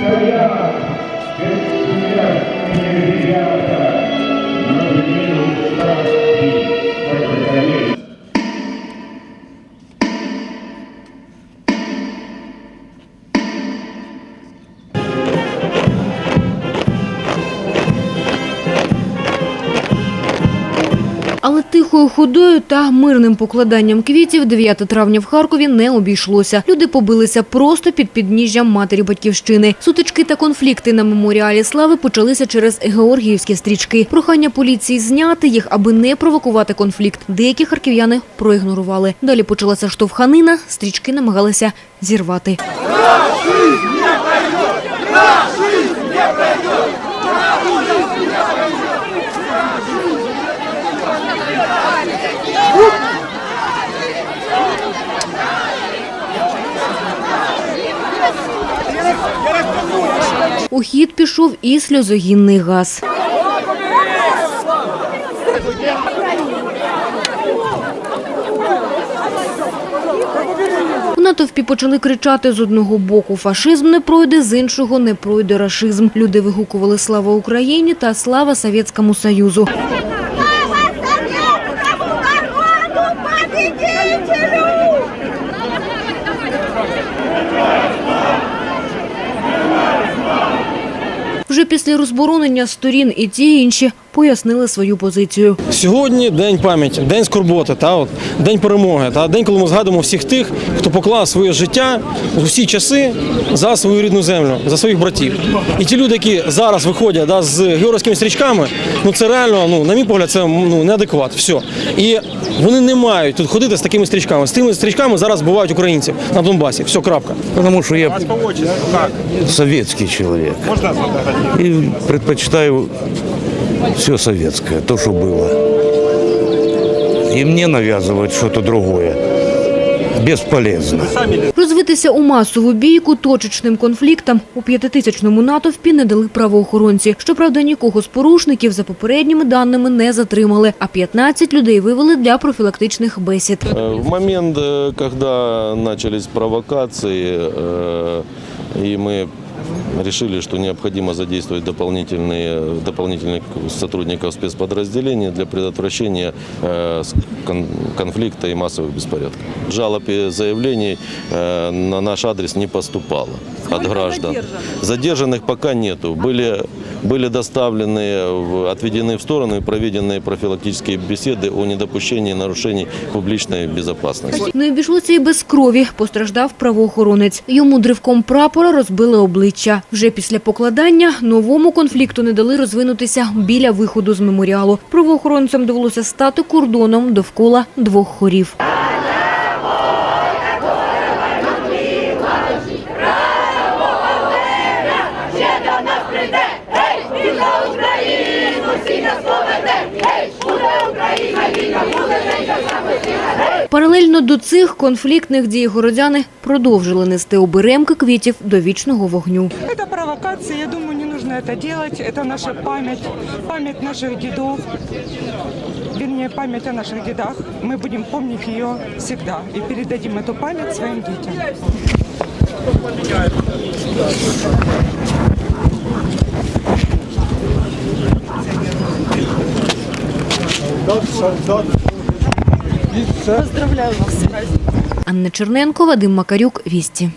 Hallelujah. Тихою ходою та мирним покладанням квітів 9 травня в Харкові не обійшлося. Люди побилися просто під підніжжям матері батьківщини. Сутички та конфлікти на меморіалі слави почалися через георгіївські стрічки. Прохання поліції зняти їх, аби не провокувати конфлікт. Деякі харків'яни проігнорували. Далі почалася штовханина. Стрічки намагалися зірвати. У хід пішов і сльозогінний газ. У натовпі почали кричати з одного боку «фашизм не пройде», з іншого «не пройде рашизм». Люди вигукували «Слава Україні» та «Слава Совєтському Союзу». Слава советскому народу победителю! Вже після розборонення сторін і ті, і інші пояснили свою позицію. Сьогодні день пам'яті, день скорботи, та от день перемоги, та день, коли ми згадуємо всіх тих, хто поклав своє життя в усі часи за свою рідну землю, за своїх братів. І ті люди, які зараз виходять да, з георгійськими стрічками, ну це реально, ну на мій погляд, це ну неадекват. Все. І вони не мають тут ходити з такими стрічками. З тими стрічками зараз бувають українців на Донбасі. Все, крапка. Потому что я советский человек. И предпочитаю все советское, то, что было. И мне навязывают что-то другое. Бесполезно. Розвитися у масову бійку точечним конфліктам у п'ятитисячному натовпі не дали правоохоронці. Щоправда, нікого з порушників за попередніми даними не затримали, а 15 людей вивели для профілактичних бесід. Э, В момент, э, когда начались провокации, э, и мы решили, что необходимо задействовать дополнительные, дополнительных сотрудников спецподразделений для предотвращения э, с- кон- конфликта и массовых беспорядков. Жалоб и заявлений э, на наш адрес не поступало от граждан. Задержанных пока нету. Были, были доставлены, в- отведены в сторону и проведены профилактические беседы о недопущении нарушений публичной безопасности. Не обійшлося і без крові. Постраждав правоохоронець. Йому дривком прапора розбили обличчя. Вже після покладання новому конфлікту не дали розвинутися біля виходу з меморіалу. Правоохоронцям довелося стати кордоном довкола двох хорів. Паралельно до цих конфліктних дій городяни продовжили нести оберемки квітів до вічного вогню. Это провокация, я думаю, не нужно это делать. Это наша память, память наших дедов, вернее, память о наших дедах. Мы будем помнить ее всегда и передадим эту память своим вас. Анна Черненко, Вадим Макарюк, Вісті.